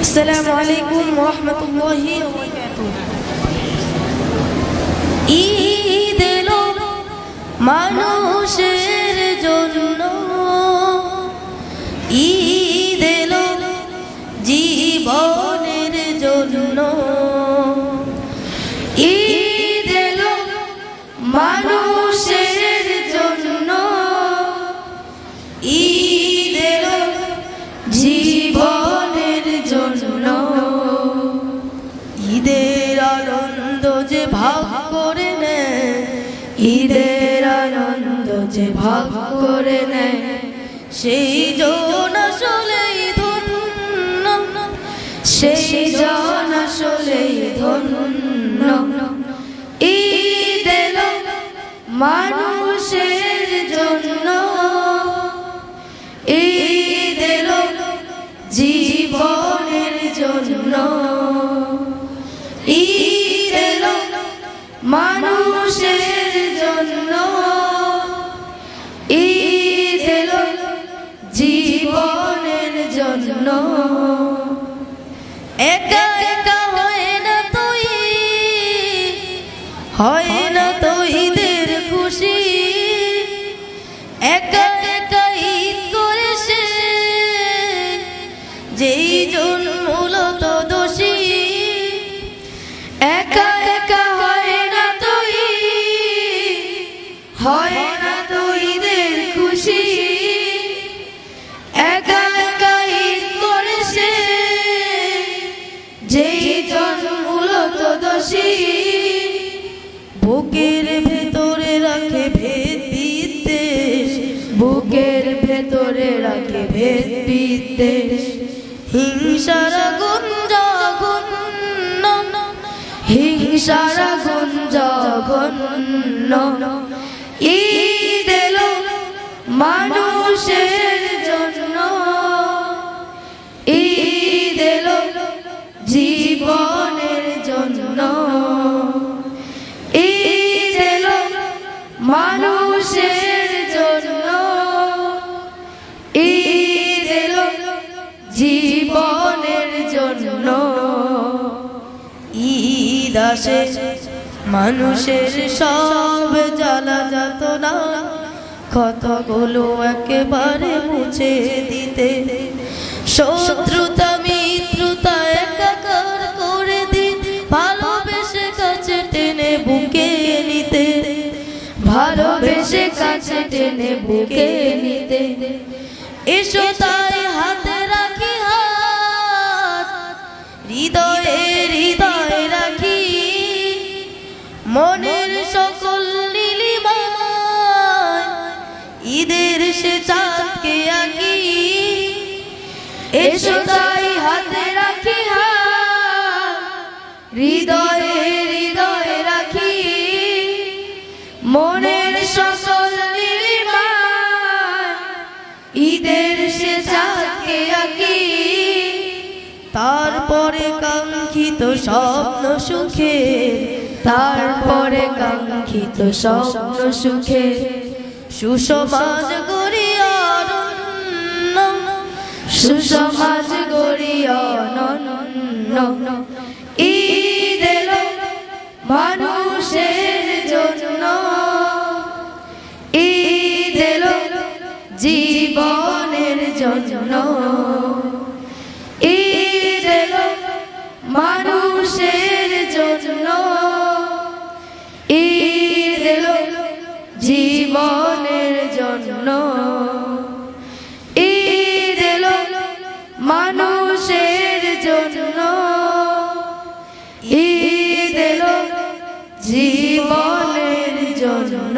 السلام عليكم ورحمة الله وبركاته ঈদ এলো মানুষের জন্য যে ভাগ করে নেয়, ঈদের আনন্দ যে ভাগ করে নেয়, সেই জন ধন্য, সেই জন আসলেই ধন্য। ঈদ মানুষের একা একা হয় না তুই। হয় না তো মূলত বুকের ভেতরে রাখে ভেদ বিদ্বেষ। বুকের ভেতরে রাখে ভেদ বিদ্বেষ। হিংসার আগুন জঘন্য। হিংসার আগুন জঘন্য। ঈদ মানুষের ঈদ আসে মানুষের সব জ্বালা যাত না কথাগুলো একেবারে মুছে দিতে। শত্রুতা, মিত্রতা একাকার করে দিন। ভালোবেসে কাছে টেনে বুকে নিতে। ভালোবেসে কাছে টেনে বুকে নিতে। এসো তাই হাতে এসো তাই হাতে রাখি হৃদয়ে হৃদয়ে রাখি। মনের সকল ঈদের সে চাঁদকে আঁকি। তারপরে কাঙ্ক্ষিত স্বপ্ন সুখে। তারপরে কাঙ্ক্ষিত স্বপ্ন সুখে। সুসমাজ গড়ি সুসমাজ গড়ি ঈদ মানুষের জন্য। ঈদ এলো জীবনের জন্য। ঈদ এলো মানুষের জীবনের জন্য।